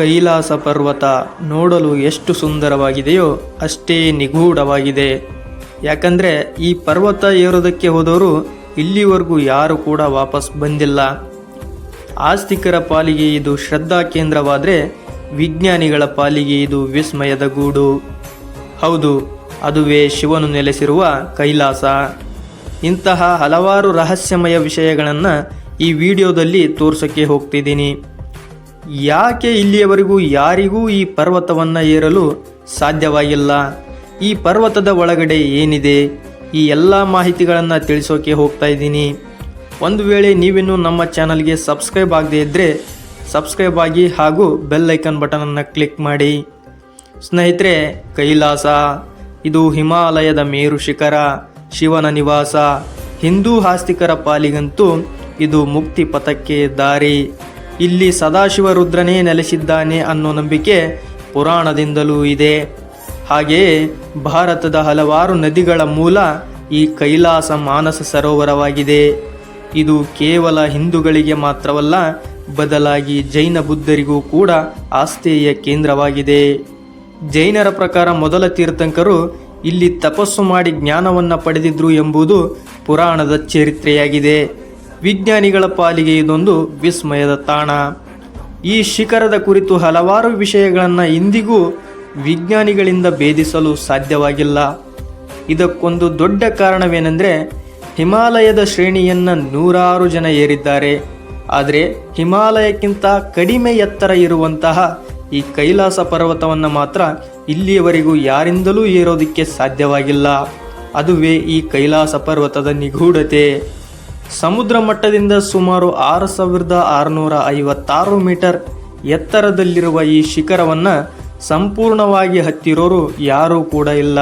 ಕೈಲಾಸ ಪರ್ವತ ನೋಡಲು ಎಷ್ಟು ಸುಂದರವಾಗಿದೆಯೋ ಅಷ್ಟೇ ನಿಗೂಢವಾಗಿದೆ. ಯಾಕಂದರೆ ಈ ಪರ್ವತ ಏರೋದಕ್ಕೆ ಹೋದವರು ಇಲ್ಲಿವರೆಗೂ ಯಾರು ಕೂಡ ವಾಪಸ್ ಬಂದಿಲ್ಲ. ಆಸ್ತಿಕರ ಪಾಲಿಗೆ ಇದು ಶ್ರದ್ಧಾ ಕೇಂದ್ರವಾದರೆ ವಿಜ್ಞಾನಿಗಳ ಪಾಲಿಗೆ ಇದು ವಿಸ್ಮಯದ ಗೂಡು. ಹೌದು, ಅದುವೇ ಶಿವನು ನೆಲೆಸಿರುವ ಕೈಲಾಸ. ಇಂತಹ ಹಲವಾರು ರಹಸ್ಯಮಯ ವಿಷಯಗಳನ್ನು ಈ ವಿಡಿಯೋದಲ್ಲಿ ತೋರ್ಸೋಕ್ಕೆ ಹೋಗ್ತಿದ್ದೀನಿ. ಯಾಕೆ ಇಲ್ಲಿಯವರೆಗೂ ಯಾರಿಗೂ ಈ ಪರ್ವತವನ್ನು ಏರಲು ಸಾಧ್ಯವಾಗಿಲ್ಲ? ಈ ಪರ್ವತದ ಒಳಗಡೆ ಏನಿದೆ? ಈ ಎಲ್ಲ ಮಾಹಿತಿಗಳನ್ನು ತಿಳಿಸೋಕೆ ಹೋಗ್ತಾ ಇದ್ದೀನಿ. ಒಂದು ವೇಳೆ ನೀವಿನ್ನೂ ನಮ್ಮ ಚಾನಲ್ಗೆ ಸಬ್ಸ್ಕ್ರೈಬ್ ಆಗದೇ ಇದ್ದರೆ ಸಬ್ಸ್ಕ್ರೈಬ್ ಆಗಿ ಹಾಗೂ ಬೆಲ್ ಐಕನ್ ಬಟನನ್ನು ಕ್ಲಿಕ್ ಮಾಡಿ. ಸ್ನೇಹಿತರೆ, ಕೈಲಾಸ. ಇದು ಹಿಮಾಲಯದ ಮೇರು ಶಿಖರ, ಶಿವನ ನಿವಾಸ. ಹಿಂದೂ ಆಸ್ತಿಕರ ಪಾಲಿಗಂತೂ ಇದು ಮುಕ್ತಿ ಪಥಕ್ಕೆ ದಾರಿ. ಇಲ್ಲಿ ಸದಾಶಿವ ರುದ್ರನೇ ನೆಲೆಸಿದ್ದಾನೆ ಅನ್ನೋ ನಂಬಿಕೆ ಪುರಾಣದಿಂದಲೂ ಇದೆ. ಹಾಗೆಯೇ ಭಾರತದ ಹಲವಾರು ನದಿಗಳ ಮೂಲ ಈ ಕೈಲಾಸ ಮಾನಸ ಸರೋವರವಾಗಿದೆ. ಇದು ಕೇವಲ ಹಿಂದೂಗಳಿಗೆ ಮಾತ್ರವಲ್ಲ, ಬದಲಾಗಿ ಜೈನ ಬುದ್ಧರಿಗೂ ಕೂಡ ಆಸ್ಥೇಯ ಕೇಂದ್ರವಾಗಿದೆ. ಜೈನರ ಪ್ರಕಾರ ಮೊದಲ ತೀರ್ಥಂಕರು ಇಲ್ಲಿ ತಪಸ್ಸು ಮಾಡಿ ಜ್ಞಾನವನ್ನು ಪಡೆದಿದ್ರು ಎಂಬುದು ಪುರಾಣದ ಚರಿತ್ರೆಯಾಗಿದೆ. ವಿಜ್ಞಾನಿಗಳ ಪಾಲಿಗೆ ಇದೊಂದು ವಿಸ್ಮಯದ ತಾಣ. ಈ ಶಿಖರದ ಕುರಿತು ಹಲವಾರು ವಿಷಯಗಳನ್ನು ಇಂದಿಗೂ ವಿಜ್ಞಾನಿಗಳಿಂದ ಭೇದಿಸಲು ಸಾಧ್ಯವಾಗಿಲ್ಲ. ಇದಕ್ಕೊಂದು ದೊಡ್ಡ ಕಾರಣವೇನೆಂದರೆ, ಹಿಮಾಲಯದ ಶ್ರೇಣಿಯನ್ನು ನೂರಾರು ಜನ ಏರಿದ್ದಾರೆ. ಆದರೆ, ಹಿಮಾಲಯಕ್ಕಿಂತ ಕಡಿಮೆ ಎತ್ತರ ಇರುವಂತಹ ಈ ಕೈಲಾಸ ಪರ್ವತವನ್ನು ಮಾತ್ರ ಇಲ್ಲಿಯವರೆಗೂ ಯಾರಿಂದಲೂ ಏರೋದಕ್ಕೆ ಸಾಧ್ಯವಾಗಿಲ್ಲ. ಅದುವೇ ಈ ಕೈಲಾಸ ಪರ್ವತದ ನಿಗೂಢತೆ. ಸಮುದ್ರ ಮಟ್ಟದಿಂದ ಸುಮಾರು ಆರು ಸಾವಿರದ ಆರುನೂರ ಐವತ್ತಾರು ಮೀಟರ್ ಎತ್ತರದಲ್ಲಿರುವ ಈ ಶಿಖರವನ್ನು ಸಂಪೂರ್ಣವಾಗಿ ಹತ್ತಿರೋರು ಯಾರೂ ಕೂಡ ಇಲ್ಲ.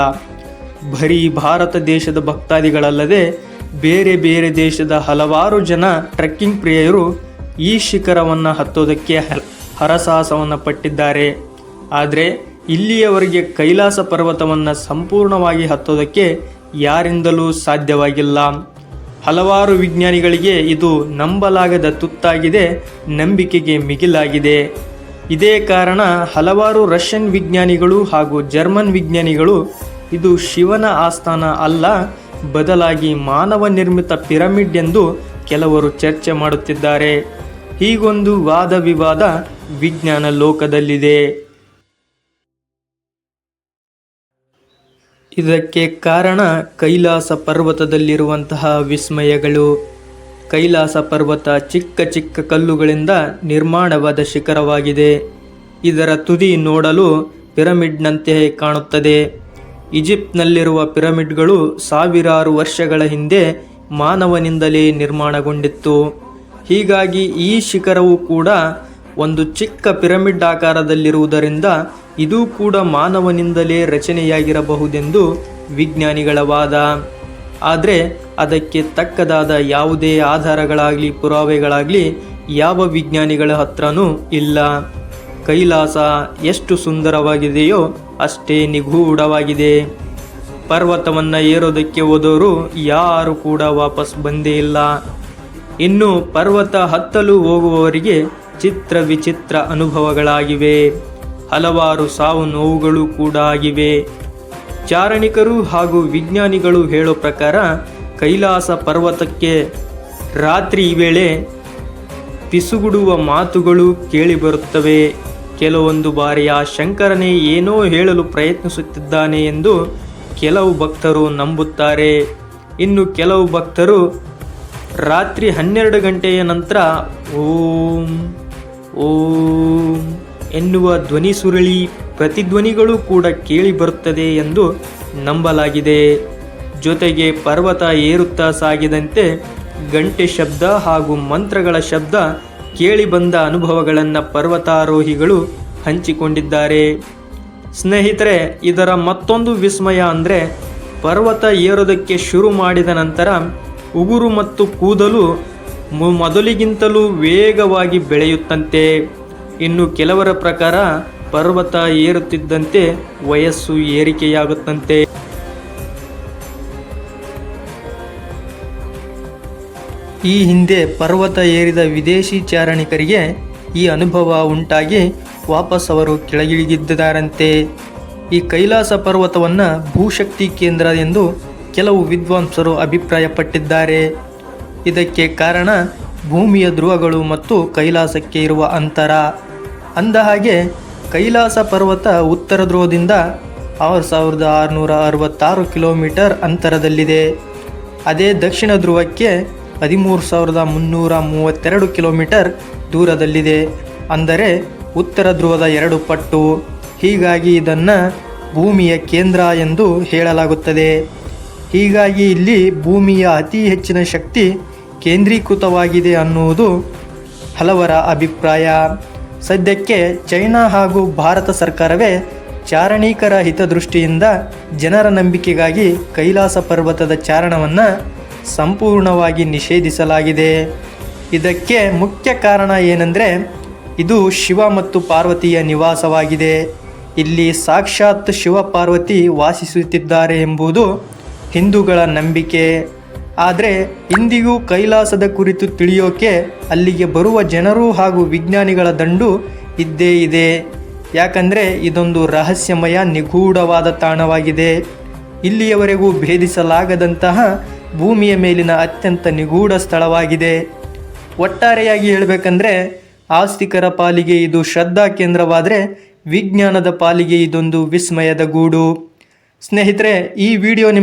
ಬರೀ ಭಾರತ ದೇಶದ ಭಕ್ತಾದಿಗಳಲ್ಲದೆ ಬೇರೆ ಬೇರೆ ದೇಶದ ಹಲವಾರು ಜನ ಟ್ರೆಕ್ಕಿಂಗ್ ಪ್ರಿಯರು ಈ ಶಿಖರವನ್ನು ಹತ್ತೋದಕ್ಕೆ ಹರಸಾಹಸವನ್ನು ಪಟ್ಟಿದ್ದಾರೆ. ಆದರೆ ಇಲ್ಲಿಯವರೆಗೆ ಕೈಲಾಸ ಪರ್ವತವನ್ನು ಸಂಪೂರ್ಣವಾಗಿ ಹತ್ತೋದಕ್ಕೆ ಯಾರಿಂದಲೂ ಸಾಧ್ಯವಾಗಿಲ್ಲ. ಹಲವಾರು ವಿಜ್ಞಾನಿಗಳಿಗೆ ಇದು ನಂಬಲಾಗದ ತುತ್ತಾಗಿದೆ, ನಂಬಿಕೆಗೆ ಮಿಗಿಲಾಗಿದೆ. ಇದೇ ಕಾರಣ ಹಲವಾರು ರಷ್ಯನ್ ವಿಜ್ಞಾನಿಗಳು ಹಾಗೂ ಜರ್ಮನ್ ವಿಜ್ಞಾನಿಗಳು ಇದು ಶಿವನ ಆಸ್ಥಾನ ಅಲ್ಲ, ಬದಲಾಗಿ ಮಾನವ ನಿರ್ಮಿತ ಪಿರಮಿಡ್ ಎಂದು ಕೆಲವರು ಚರ್ಚೆ ಮಾಡುತ್ತಿದ್ದಾರೆ. ಹೀಗೊಂದು ವಾದ ವಿವಾದ ವಿಜ್ಞಾನ ಲೋಕದಲ್ಲಿದೆ. ಇದಕ್ಕೆ ಕಾರಣ ಕೈಲಾಸ ಪರ್ವತದಲ್ಲಿರುವಂತಹ ವಿಸ್ಮಯಗಳು. ಕೈಲಾಸ ಪರ್ವತ ಚಿಕ್ಕ ಚಿಕ್ಕ ಕಲ್ಲುಗಳಿಂದ ನಿರ್ಮಾಣವಾದ ಶಿಖರವಾಗಿದೆ. ಇದರ ತುದಿ ನೋಡಲು ಪಿರಮಿಡ್ನಂತೆ ಕಾಣುತ್ತದೆ. ಈಜಿಪ್ಟ್ನಲ್ಲಿರುವ ಪಿರಮಿಡ್ಗಳು ಸಾವಿರಾರು ವರ್ಷಗಳ ಹಿಂದೆ ಮಾನವನಿಂದಲೇ ನಿರ್ಮಾಣಗೊಂಡಿತ್ತು. ಹೀಗಾಗಿ ಈ ಶಿಖರವು ಕೂಡ ಒಂದು ಚಿಕ್ಕ ಪಿರಮಿಡ್ ಆಕಾರದಲ್ಲಿರುವುದರಿಂದ ಇದೂ ಕೂಡ ಮಾನವನಿಂದಲೇ ರಚನೆಯಾಗಿರಬಹುದೆಂದು ವಿಜ್ಞಾನಿಗಳ ವಾದ ಆದರೆ ಅದಕ್ಕೆ ತಕ್ಕದಾದ ಯಾವುದೇ ಆಧಾರಗಳಾಗಲಿ, ಪುರಾವೆಗಳಾಗಲಿ ಯಾವ ವಿಜ್ಞಾನಿಗಳ ಹತ್ರನೂ ಇಲ್ಲ. ಕೈಲಾಸ ಎಷ್ಟು ಸುಂದರವಾಗಿದೆಯೋ ಅಷ್ಟೇ ನಿಗೂಢವಾಗಿದೆ. ಪರ್ವತವನ್ನು ಏರೋದಕ್ಕೆ ಹೋದವರು ಯಾರು ಕೂಡ ವಾಪಸ್ ಬಂದೇ ಇಲ್ಲ. ಇನ್ನು ಪರ್ವತ ಹತ್ತಲು ಹೋಗುವವರಿಗೆ ಚಿತ್ರ ವಿಚಿತ್ರ ಅನುಭವಗಳಾಗಿವೆ. ಹಲವಾರು ಸಾವು ನೋವುಗಳು ಕೂಡ ಆಗಿವೆ. ಚಾರಣಿಕರು ಹಾಗೂ ವಿಜ್ಞಾನಿಗಳು ಹೇಳೋ ಪ್ರಕಾರ ಕೈಲಾಸ ಪರ್ವತಕ್ಕೆ ರಾತ್ರಿ ವೇಳೆ ಪಿಸುಗುಡುವ ಮಾತುಗಳು ಕೇಳಿಬರುತ್ತವೆ ಕೆಲವೊಂದು ಬಾರಿ ಆ ಶಂಕರನೇ ಏನೋ ಹೇಳಲು ಪ್ರಯತ್ನಿಸುತ್ತಿದ್ದಾನೆ ಎಂದು ಕೆಲವು ಭಕ್ತರು ನಂಬುತ್ತಾರೆ. ಇನ್ನು ಕೆಲವು ಭಕ್ತರು ರಾತ್ರಿ ಹನ್ನೆರಡು ಗಂಟೆಯ ನಂತರ ಓಂ ಓಂ ಎನ್ನುವ ಧ್ವನಿ ಸುರುಳಿ ಪ್ರತಿಧ್ವನಿಗಳು ಕೂಡ ಕೇಳಿ ಬರುತ್ತದೆ ಎಂದು ನಂಬಲಾಗಿದೆ. ಜೊತೆಗೆ ಪರ್ವತ ಏರುತ್ತಾ ಸಾಗಿದಂತೆ ಗಂಟೆ ಶಬ್ದ ಹಾಗೂ ಮಂತ್ರಗಳ ಶಬ್ದ ಕೇಳಿ ಬಂದ ಅನುಭವಗಳನ್ನು ಪರ್ವತಾರೋಹಿಗಳು ಹಂಚಿಕೊಂಡಿದ್ದಾರೆ. ಸ್ನೇಹಿತರೆ, ಇದರ ಮತ್ತೊಂದು ವಿಸ್ಮಯ ಅಂದರೆ ಪರ್ವತ ಏರೋದಕ್ಕೆ ಶುರು ಮಾಡಿದ ನಂತರ ಉಗುರು ಮತ್ತು ಕೂದಲು ಮೊದಲಿಗಿಂತಲೂ ವೇಗವಾಗಿ ಬೆಳೆಯುತ್ತಂತೆ. ಇನ್ನು ಕೆಲವರ ಪ್ರಕಾರ ಪರ್ವತ ಏರುತ್ತಿದ್ದಂತೆ ವಯಸ್ಸು ಏರಿಕೆಯಾಗುತ್ತಂತೆ. ಈ ಹಿಂದೆ ಪರ್ವತ ಏರಿದ ವಿದೇಶಿ ಚಾರಣಿಕರಿಗೆ ಈ ಅನುಭವ ಉಂಟಾಗಿ ವಾಪಸ್ ಅವರು ಕೆಳಗಿಳಿದಿದ್ದಾರಂತೆ. ಈ ಕೈಲಾಸ ಪರ್ವತವನ್ನು ಭೂಶಕ್ತಿ ಕೇಂದ್ರ ಎಂದು ಕೆಲವು ವಿದ್ವಾಂಸರು ಅಭಿಪ್ರಾಯಪಟ್ಟಿದ್ದಾರೆ. ಇದಕ್ಕೆ ಕಾರಣ ಭೂಮಿಯ ಧ್ರುವಗಳು ಮತ್ತು ಕೈಲಾಸಕ್ಕೆ ಇರುವ ಅಂತರ. ಅಂದಹಾಗೆ ಕೈಲಾಸ ಪರ್ವತ ಉತ್ತರ ಧ್ರುವದಿಂದ ಆರು ಸಾವಿರದ ಆರುನೂರ ಅರವತ್ತಾರು ಕಿಲೋಮೀಟರ್ ಅಂತರದಲ್ಲಿದೆ. ಅದೇ ದಕ್ಷಿಣ ಧ್ರುವಕ್ಕೆ ಹದಿಮೂರು ಸಾವಿರದ ಮುನ್ನೂರ ಮೂವತ್ತೆರಡು ಕಿಲೋಮೀಟರ್ ದೂರದಲ್ಲಿದೆ. ಅಂದರೆ ಉತ್ತರ ಧ್ರುವದ ಎರಡು ಪಟ್ಟು. ಹೀಗಾಗಿ ಇದನ್ನು ಭೂಮಿಯ ಕೇಂದ್ರ ಎಂದು ಹೇಳಲಾಗುತ್ತದೆ. ಹೀಗಾಗಿ ಇಲ್ಲಿ ಭೂಮಿಯ ಅತಿ ಹೆಚ್ಚಿನ ಶಕ್ತಿ ಕೇಂದ್ರೀಕೃತವಾಗಿದೆ ಅನ್ನುವುದು ಹಲವರ ಅಭಿಪ್ರಾಯ. ಸದ್ಯಕ್ಕೆ ಚೈನಾ ಹಾಗೂ ಭಾರತ ಸರ್ಕಾರವೇ ಚಾರಣೀಕರ ಹಿತದೃಷ್ಟಿಯಿಂದ ಜನರ ನಂಬಿಕೆಗಾಗಿ ಕೈಲಾಸ ಪರ್ವತದ ಚಾರಣವನ್ನು ಸಂಪೂರ್ಣವಾಗಿ ನಿಷೇಧಿಸಲಾಗಿದೆ. ಇದಕ್ಕೆ ಮುಖ್ಯ ಕಾರಣ ಏನೆಂದರೆ ಇದು ಶಿವ ಮತ್ತು ಪಾರ್ವತಿಯ ನಿವಾಸವಾಗಿದೆ. ಇಲ್ಲಿ ಸಾಕ್ಷಾತ್ ಶಿವ ಪಾರ್ವತಿ ವಾಸಿಸುತ್ತಿದ್ದಾರೆ ಎಂಬುದು ಹಿಂದೂಗಳ ನಂಬಿಕೆ. ಆದರೆ ಇಂದಿಗೂ ಕೈಲಾಸದ ಕುರಿತು ತಿಳಿಯೋಕೆ ಅಲ್ಲಿಗೆ ಬರುವ ಜನರು ಹಾಗೂ ವಿಜ್ಞಾನಿಗಳ ದಂಡು ಇದ್ದೇ ಇದೆ. ಯಾಕಂದರೆ ಇದೊಂದು ರಹಸ್ಯಮಯ, ನಿಗೂಢವಾದ ತಾಣವಾಗಿದೆ. ಇಲ್ಲಿಯವರೆಗೂ ಭೇದಿಸಲಾಗದಂತಹ ಭೂಮಿಯ ಮೇಲಿನ ಅತ್ಯಂತ ನಿಗೂಢ ಸ್ಥಳವಾಗಿದೆ. ಒಟ್ಟಾರೆಯಾಗಿ ಹೇಳಬೇಕಂದ್ರೆ ಆಸ್ತಿಕರ ಪಾಲಿಗೆ ಇದು ಶ್ರದ್ಧಾ ಕೇಂದ್ರವಾದರೆ ವಿಜ್ಞಾನದ ಪಾಲಿಗೆ ಇದೊಂದು ವಿಸ್ಮಯದ ಗೂಡು. ಸ್ನೇಹಿತರೆ, ಈ ವಿಡಿಯೋ ನಿಮ್ಮ